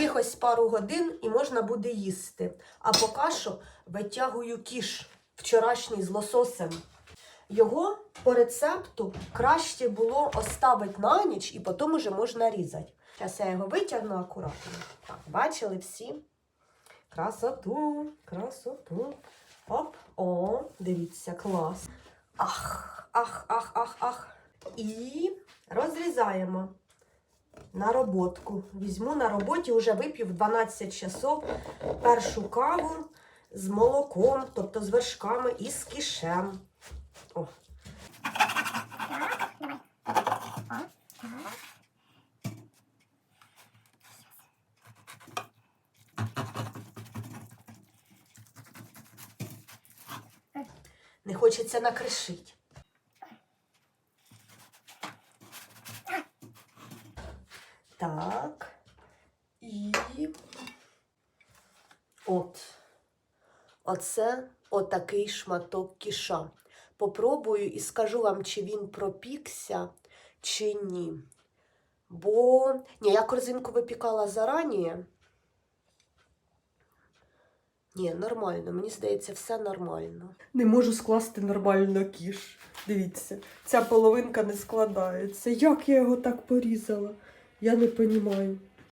Якихось пару годин і можна буде їсти. А поки що витягую кіш вчорашній з лососем. Його по рецепту краще було оставити на ніч і потім уже можна різати. Зараз я його витягну акуратно. Так, бачили всі? Красоту, красоту. Оп, о, дивіться, клас. Ах, ах, ах, ах, ах. І розрізаємо на роботку. Візьму на роботі, вже вип'ю в 12 часов першу каву з молоком, тобто з вершками і з кишем. О. Не хочеться накришить. Так. І от. Оце отакий шматок кіша. Попробую і скажу вам, чи він пропікся, чи ні. Бо ні, я корзинку випікала зарані. Ні, нормально, мені здається, все нормально. Не можу скласти нормально кіш. Дивіться, ця половинка не складається. Як я його так порізала? Я не розумію.